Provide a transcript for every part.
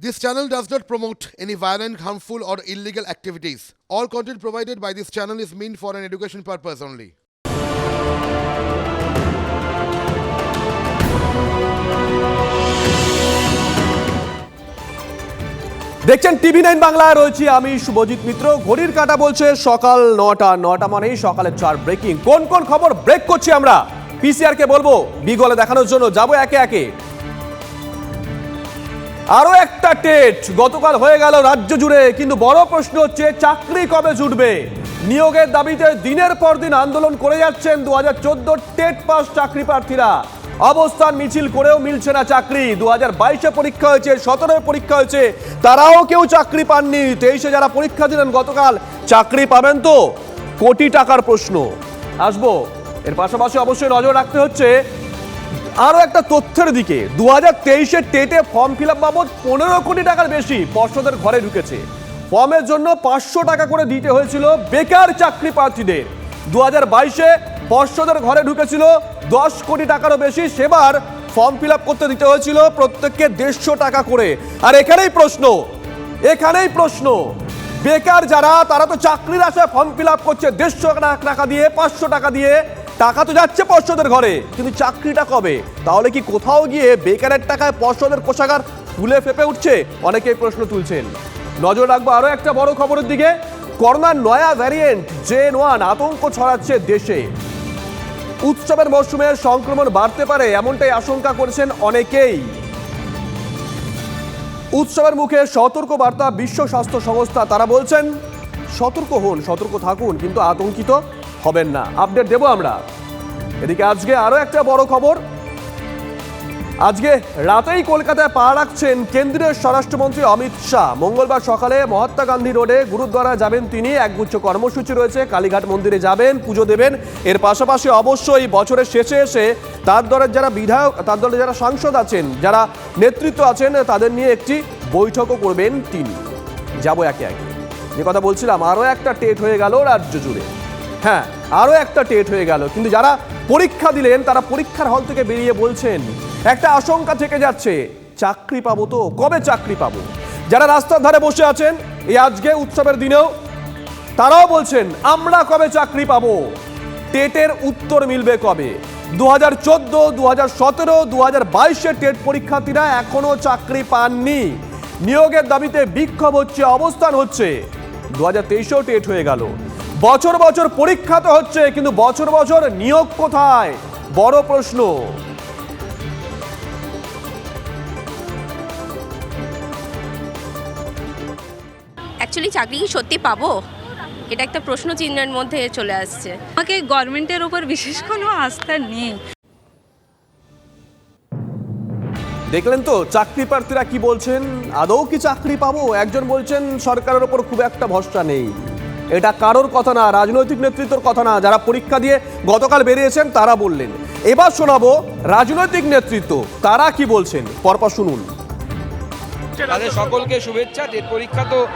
This channel does not promote any violent, harmful, or illegal activities. All content provided by this channel is meant for an education purpose only. দেখছেন TV nine বাংলায় রয়েছি আমি শুভজিৎ মিত্র ঘড়ির কাটা বলছে সকাল নটা নটা মানেই সকালের চার ব্রেকিং কোন কোন খবর ব্রেক করছি আমরা পিসিআর কে বলব বিগলে দেখানোর জন্য যাব একে একে আরও একটা টেট গতকাল হয়ে গেল রাজ্য জুড়ে, কিন্তু বড় প্রশ্ন হচ্ছে চাকরি কবে জুটবে? নিয়োগের দাবিতে দিনের পর দিন আন্দোলন করে যাচ্ছেন দু হাজার চোদ্দ টেট পাস চাকরি প্রার্থীরা। অবস্থান মিছিল করেও মিলছে না চাকরি। দু হাজার বাইশে পরীক্ষা হয়েছে, সতেরোয় পরীক্ষা হয়েছে, তারাও কেউ চাকরি পাননি। তেইশে যারা পরীক্ষা দিলেন গতকাল, চাকরি পাবেন তো? কোটি টাকার প্রশ্ন। আসব। এর পাশাপাশি অবশ্যই নজর রাখতে হচ্ছে আরও একটা তথ্যের দিকে। দু হাজার তেইশের টেটে ফর্ম ফিল আপ বাবদ পনেরো কোটি টাকার বেশি পর্ষদের ঘরে ঢুকেছে। ফর্মের জন্য পাঁচশো টাকা করে দিতে হয়েছিল বেকার চাকরি প্রার্থীদের। দু হাজার বাইশে পর্ষদের ঘরে ঢুকেছিল দশ কোটি টাকারও বেশি সেবার ফর্ম ফিল করতে দিতে হয়েছিল প্রত্যেককে দেড়শো টাকা করে। আর এখানেই প্রশ্ন এখানেই প্রশ্ন, বেকার যারা, তারা তো চাকরির আশায় ফর্ম ফিল করছে দেড়শো টাকা দিয়ে, পাঁচশো টাকা দিয়ে। টাকা তো যাচ্ছে পর্ষদের ঘরে, কিন্তু চাকরিটা কবে? তাহলে কি কোথাও গিয়ে বেকারের টাকায় পর্ষদের কোষাগার ফুলে ফেপে উঠছে? অনেকেই প্রশ্ন তুলছেন। নজর রাখব আরও একটা বড় খবরের দিকে। করোনার নয়া ভ্যারিয়েন্ট জেন ওয়ান আতঙ্ক ছড়াচ্ছে দেশে। উৎসবের মরশুমে সংক্রমণ বাড়তে পারে, এমনটাই আশঙ্কা করেছেন অনেকেই। উৎসবের মুখে সতর্ক বার্তা বিশ্ব স্বাস্থ্য সংস্থা, তারা বলছেন, সতর্ক হন, সতর্ক থাকুন, কিন্তু আতঙ্কিত হবেন না। আপডেট দেবো আমরা। এদিকে আজকে আরও একটা বড় খবর। আজকে রাতেই কলকাতায় পা রাখছেন কেন্দ্রীয় স্বরাষ্ট্রমন্ত্রী অমিত শাহ। মঙ্গলবার সকালে মহাত্মা গান্ধী রোডে গুরুদ্বারা যাবেন তিনি। একগুচ্ছ কর্মসূচি রয়েছে। কালীঘাট মন্দিরে যাবেন, পুজো দেবেন। এর পাশাপাশি অবশ্যই বছরের শেষে এসে তার দলের যারা বিধায়ক, তার দলের যারা সাংসদ আছেন, যারা নেতৃত্ব আছেন, তাদের নিয়ে একটি বৈঠকও করবেন তিনি। যাব একে একে। যে কথা বলছিলাম আরও একটা টেট হয়ে গেল রাজ্য জুড়ে। হ্যাঁ আরও একটা টেট হয়ে গেল। কিন্তু যারা পরীক্ষা দিলেন, তারা পরীক্ষার হল থেকে বেরিয়ে বলছেন, একটা আশঙ্কা থেকে যাচ্ছে, চাকরি পাবো তো, কবে চাকরি পাবো? যারা রাস্তার ধারে বসে আছেন, এই আজকে উৎসবের দিনেও, তারাও বলছেন, আমরা কবে চাকরি পাবো? টেটের উত্তর মিলবে কবে? দু হাজার চোদ্দ দু হাজার সতেরো দু হাজার বাইশের টেট পরীক্ষার্থীরা এখনও চাকরি পাননি। নিয়োগের দাবিতে বিক্ষোভ হচ্ছে, অবস্থান হচ্ছে। দু হাজার তেইশেও টেট হয়ে গেল। বছর বছর পরীক্ষা তো হচ্ছে কিন্তু বছর বছর নিয়োগ কোথায়? বড় প্রশ্ন। অ্যাকচুয়ালি চাকরি কি সত্যি পাবো? এটা একটা প্রশ্ন চিহ্নের মধ্যে চলে আসছে। আমাকে গভর্নমেন্টের ওপর বিশেষ কোনো আস্থা নেই। দেখলেন তো চাকরি প্রার্থীরা কি বলছেন? আদৌ কি চাকরি পাবো? একজন বলছেন সরকারের ওপর খুব একটা ভরসা নেই। এটা কারোর কথা না, রাজনৈতিক নেতৃত্বের কথা না। যারা পরীক্ষা দিয়ে গতকাল বেরিয়েছেন, তারা বললেন। এবার শোনাবো রাজনৈতিক নেতৃত্ব, তারা কি বলছেন? পরপর শুনুন। তাদের সকলকে শুভেচ্ছা। টেট পরীক্ষা তো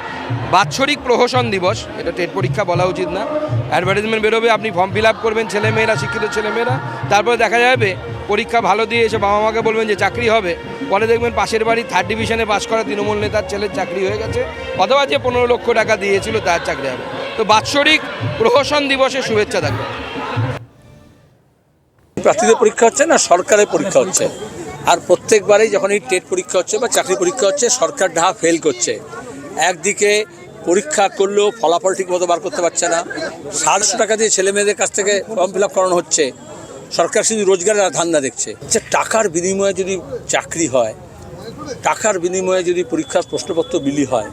বাৎসরিক প্রহসন দিবস। এটা টেট পরীক্ষা বলা উচিত না। অ্যাডভার্টাইজমেন্ট বেরোবে, আপনি ফর্ম ফিল আপ করবেন, ছেলেমেয়েরা, শিক্ষিত ছেলেমেয়েরা। তারপরে দেখা যাবে, পরীক্ষা ভালো দিয়ে এসে বাবা মাকে বলবেন যে চাকরি হবে। পরে দেখবেন পাশের বাড়ি থার্ড ডিভিশনে পাশ করা তৃণমূল নেতার ছেলের চাকরি হয়ে গেছে। অথবা যে পনেরো লক্ষ টাকা দিয়েছিল, তার চাকরি হবে। তো বাৎসরিক প্রহসন দিবসের শুভেচ্ছা থাকবে। প্রার্থীদের পরীক্ষা হচ্ছে না, সরকারের পরীক্ষা হচ্ছে। আর প্রত্যেকবারেই যখন এই টেট পরীক্ষা হচ্ছে বা চাকরি পরীক্ষা হচ্ছে, সরকার ঢাকা ফেল করছে। একদিকে পরীক্ষা করলেও ফলাফল ঠিকমতো বার করতে পারছে না। সাতশো টাকা দিয়ে ছেলে মেয়েদের কাছ থেকে ফর্ম ফিল আপ করানো হচ্ছে। সরকার শুধু রোজগারের ধান্দা দেখছে। যে টাকার বিনিময়ে যদি চাকরি হয়, টাকার বিনিময়ে যদি পরীক্ষার প্রশ্নপত্র বিলি হয়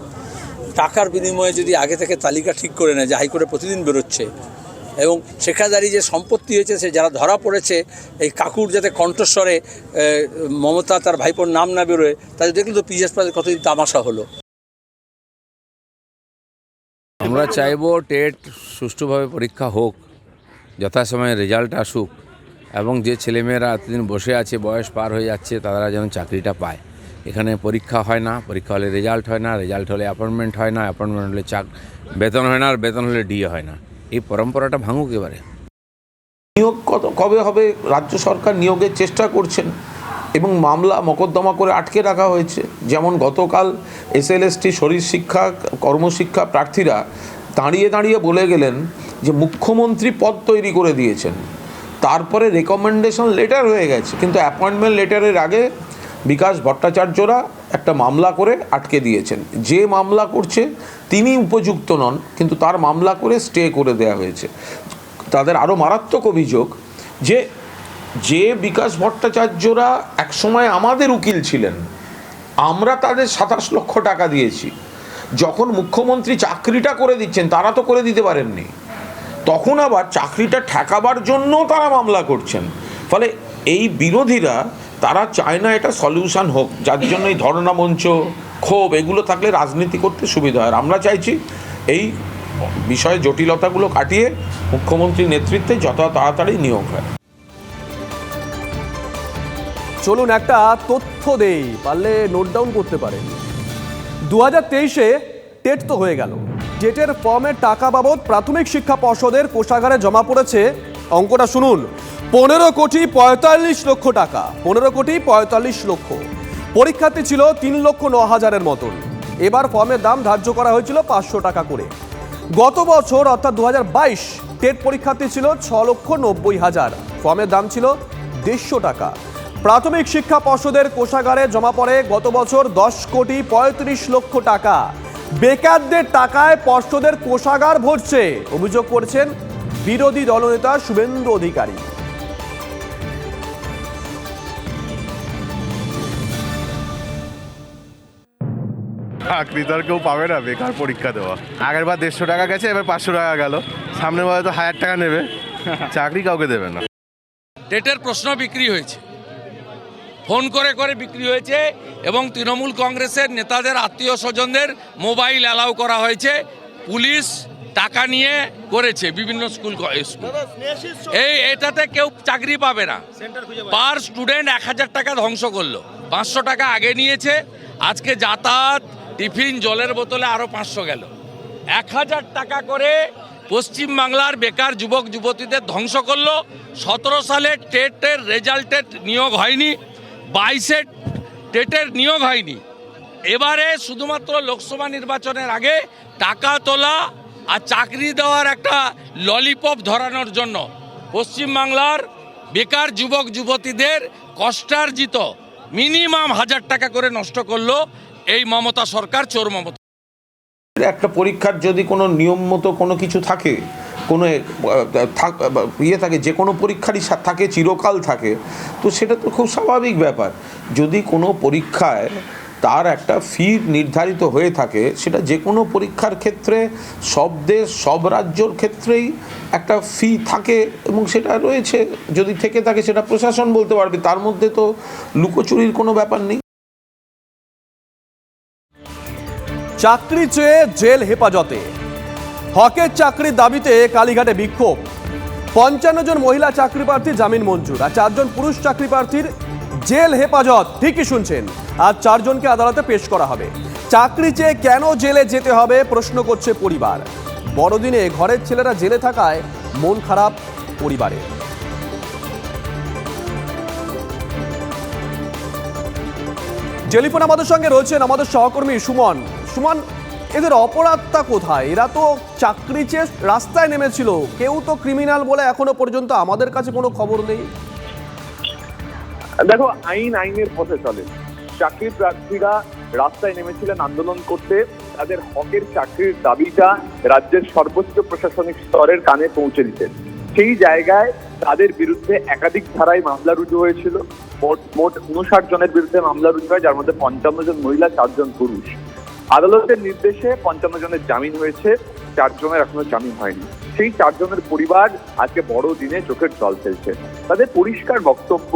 টাকার বিনিময়ে যদি আগে থেকে তালিকা ঠিক করে নেয় যে হাইকোর্টে প্রতিদিন বেরোচ্ছে, এবং সেখানে যে সম্পত্তি হয়েছে, সে যারা ধরা পড়েছে, এই কাকুর যাতে কণ্ঠস্বরে মমতা তার ভাইপোর নাম না বেরোয় তাদের দেখলে তো পিএস প্লাসের কতদিন তামাশা হলো। আমরা চাইব টেট সুষ্ঠুভাবে পরীক্ষা হোক, যথাসময়ে রেজাল্ট আসুক, এবং যে ছেলেমেয়েরা এতদিন বসে আছে, বয়স পার হয়ে যাচ্ছে, তারা যেন চাকরিটা পায়। এখানে পরীক্ষা হয় না, পরীক্ষা হলে রেজাল্ট হয় না রেজাল্ট হলে অ্যাপয়েন্টমেন্ট হয় না অ্যাপয়েন্টমেন্ট হলে চাক, বেতন হয় না আর বেতন হলে ডিএ হয় না। এই পরম্পরাটা ভাঙুক এবারে। নিয়োগ কত, কবে হবে? রাজ্য সরকার নিয়োগের চেষ্টা করছেন এবং মামলা মকদ্দমা করে আটকে রাখা হয়েছে। যেমন গতকাল এসএলএসটি শরীর শিক্ষা, কর্মশিক্ষা প্রার্থীরা দাঁড়িয়ে দাঁড়িয়ে বলে গেলেন যে মুখ্যমন্ত্রী পদ তৈরি করে দিয়েছেন। তারপরে রেকমেন্ডেশন লেটার হয়ে গেছে। কিন্তু অ্যাপয়েন্টমেন্ট লেটারের আগে বিকাশ ভট্টাচার্যরা একটা মামলা করে আটকে দিয়েছেন। যে মামলা করছে, তিনি উপযুক্ত নন, কিন্তু তার মামলা করে স্টে করে দেওয়া হয়েছে। তাদের আরও মারাত্মক অভিযোগ যে যে বিকাশ ভট্টাচার্যরা একসময় আমাদের উকিল ছিলেন, আমরা তাদের সাতাশ লক্ষ টাকা দিয়েছি। যখন মুখ্যমন্ত্রী চাকরিটা করে দিচ্ছেন, তারা তো করে দিতে পারেননি। তখন আবার চাকরিটা ঠেকাবার জন্য তারা মামলা করছেন। ফলে এই বিরোধীরা তারা চায় না এটা সলিউশন হোক, যার জন্য এই ধর্ণা মঞ্চ, ক্ষোভ, এগুলো থাকলে রাজনীতি করতে সুবিধা হয়। আমরা চাইছি এই বিষয়ে জটিলতাগুলো কাটিয়ে মুখ্যমন্ত্রীর নেতৃত্বে যত তাড়াতাড়ি নিয়োগ হয়। চলুন একটা তথ্য দেই, পারলে নোট ডাউন করতে পারেন। দু হাজার তেইশে টেট তো হয়ে গেল। টেটের ফর্মের টাকা বাবদ প্রাথমিক শিক্ষা পর্ষদের কোষাগারে জমা পড়েছে। অঙ্কটা শুনুন। পনেরো কোটি পঁয়তাল্লিশ লক্ষ টাকা, পনেরো কোটি পঁয়তাল্লিশ লক্ষ। পরীক্ষার্থী ছিল তিন লক্ষ ন হাজারের মতন। এবার ফর্মের দাম ধার্য করা হয়েছিল পাঁচশো টাকা করে। গত বছর, অর্থাৎ দু হাজার বাইশ, টেট পরীক্ষার্থী ছিল ছ লক্ষ নব্বই হাজার। ফর্মের দাম ছিল দেড়শো টাকা। প্রাথমিক শিক্ষা পর্ষদের কোষাগারে জমা পড়ে গত বছর দশ কোটি পঁয়ত্রিশ লক্ষ টাকা। বেকারদের টাকায় পর্ষদের কোষাগার ভরছে, অভিযোগ করছেন বিরোধী দলনেতা শুভেন্দু অধিকারী। চাকরি তো আর কেউ পাবে না বেকার পরীক্ষা দেওয়া। আগের বার দেড়শো টাকা গেছে এবার পাঁচশো টাকা গেল। সামনে বার তো হাজার টাকা নেবে চাকরি কাউকে দেবে না। ডেটের প্রশ্ন বিক্রি হয়েছে। ফোন করে করে বিক্রি হয়েছে এবং তৃণমূল কংগ্রেসের নেতাদের আত্মীয় স্বজনদের মোবাইল অ্যালাউ করা হয়েছে। পুলিশ টাকা নিয়ে করেছে বিভিন্ন স্কুল এই এটাতে কেউ চাকরি পাবে না। পার স্টুডেন্ট এক হাজার টাকা ধ্বংস করল। পাঁচশো টাকা আগে নিয়েছে। আজকে যাতায়াত টিফিন জলের বোতলে আরও পাঁচশো গেল। এক হাজার টাকা করে পশ্চিম বাংলার বেকার যুবক যুবতীদের ধ্বংস করল। সতেরো সালে টেটের রেজাল্টের নিয়োগ হয়নি, বাইশে টেটের নিয়োগ হয়নি। এবারে শুধুমাত্র লোকসভা নির্বাচনের আগে টাকা তোলা আর চাকরি দেওয়ার একটা ললিপপ ধরানোর জন্য পশ্চিমবাংলার বেকার যুবক যুবতীদের কষ্টার্জিত মিনিমাম হাজার টাকা করে নষ্ট করল এই মমতা সরকার, চোর মমতা। একটা পরীক্ষার যদি কোনো নিয়ম মতো কোনো কিছু থাকে, কোনো ইয়ে থাকে, যে কোনো পরীক্ষারই থাকে, চিরকাল থাকে, তো সেটা তো খুব স্বাভাবিক ব্যাপার। যদি কোনো পরীক্ষায় তার একটা ফি নির্ধারিত হয়ে থাকে, সেটা যে কোনো পরীক্ষার ক্ষেত্রে, সব দেশ, সব রাজ্যর ক্ষেত্রেই একটা ফি থাকে এবং সেটা রয়েছে। যদি থেকে থাকে, সেটা প্রশাসন বলতে পারবে। তার মধ্যে তো লুকোচুরির কোনো ব্যাপার নেই। চাকরি চেয়ে জেল হেফাজতে। হকের চাকরির দাবিতে কালীঘাটে বিক্ষোভ। পঞ্চান্ন জন মহিলা চাকরি প্রার্থী জামিন মঞ্জুর আর চারজন পুরুষ চাকরি প্রার্থীর জেল হেফাজত, ঠিকই শুনছেন। আর চারজনকে আদালতে পেশ করা হবে। চাকরি চেয়ে কেন জেলে যেতে হবে প্রশ্ন করছে পরিবার। বড়দিনে ঘরের ছেলেরা জেলে থাকায় মন খারাপ পরিবারের। টেলিফোন আমাদের সঙ্গে রয়েছেন আমাদের সহকর্মী সুমন। সুমন এদের অপরাধটা কোথায়? এরা তো চাকরি চেয়ে রাস্তায় নেমেছিল। কেউ তো ক্রিমিনাল বলে এখনও পর্যন্ত আমাদের কাছে কোনো খবর নেই। দেখো, আইন আইনের পথে চলে। চাকরি প্রার্থীরা রাস্তায় নেমেছিলেন আন্দোলন করতে। তাদের হকের চাকরির দাবিটা রাজ্যের সর্বোচ্চ প্রশাসনিক স্তরের কানে পৌঁছে দিতে। সেই জায়গায় তাদের বিরুদ্ধে একাধিক ধারায় মামলা রুজু হয়েছিল। মোট মোট উনষাট জনের বিরুদ্ধে মামলা রুজু হয়, যার মধ্যে পঞ্চান্ন জন মহিলা, চারজন পুরুষ। আদালতের নির্দেশে পঞ্চান্ন জনের জামিন হয়েছে চারজনের এখনও জামিন হয়নি। সেই চারজনের পরিবার আজকে বড় দিনে চোখের জল ফেলছে। তাদের পরিষ্কার বক্তব্য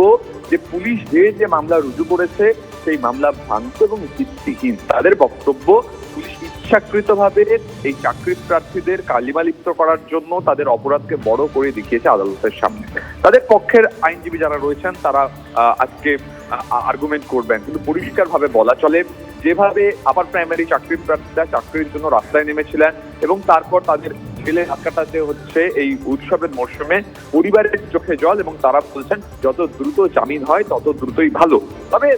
যে পুলিশ যে যে মামলা রুজু করেছে, সেই মামলা ভ্রান্ত এবং ভিত্তিহীন। তাদের বক্তব্য, পুলিশ ইচ্ছাকৃতভাবে এই চাকরি প্রার্থীদের কালিমালিপ্ত করার জন্য তাদের অপরাধকে বড় করে দেখিয়েছে আদালতের সামনে। তাদের পক্ষের আইনজীবী যারা রয়েছেন, তারা আজকে আর্গুমেন্ট করবেন। কিন্তু পরিষ্কারভাবে বলা চলে যেভাবে আবার প্রাইমারি চাকরির প্রার্থীরা চাকরির জন্য রাস্তায় নেমেছিলেন এবং তারপর তাদের জেলে রাত কাটাতে হচ্ছে এই উৎসবের মরশুমে পরিবারের চোখে জল এবং তারা বলছেন, যত দ্রুত জামিন হয়, তত দ্রুতই ভালো। তবে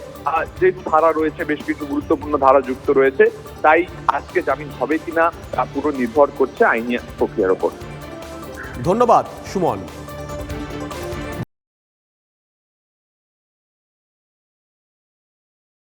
যে ধারা রয়েছে, বেশ কিছু গুরুত্বপূর্ণ ধারা যুক্ত রয়েছে, তাই আজকে জামিন হবে কিনা তা পুরো নির্ভর করছে আইনি প্রক্রিয়ার ওপর। ধন্যবাদ, সুমন।